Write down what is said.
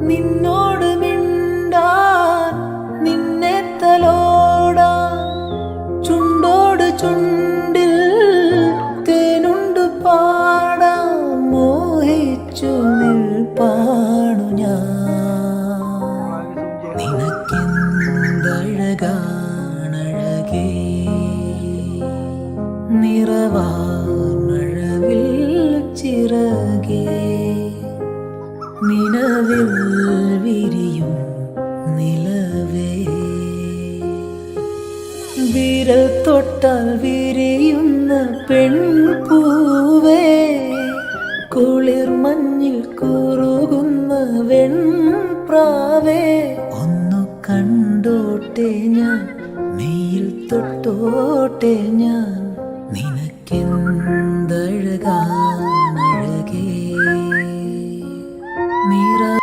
നിന്നോട് മിണ്ടാൻ നിന്നെ തലോടാൻ ചുണ്ടോട് ചുണ്ടിൽ തേനുണ്ട് പാട മോഹിച്ചു നിൽപ്പാണു ഞാൻ. നിനക്കെന്തഴകാണഴകേ? നിറവാർമഴവിൽ ചിറകേ. നിലവിൽ വിരിയും നിലവേ. വിരൽ തൊട്ടാൽ വിരിയുന്ന പെൺപൂവേ കുളിർ മഞ്ഞിൽ കുറുകുന്ന വെൺപ്രാവേ. ഒന്നു കണ്ടോട്ടെ ഞാൻ മെയിൽ തൊട്ടോട്ടെ ഞാൻ നിനക്ക്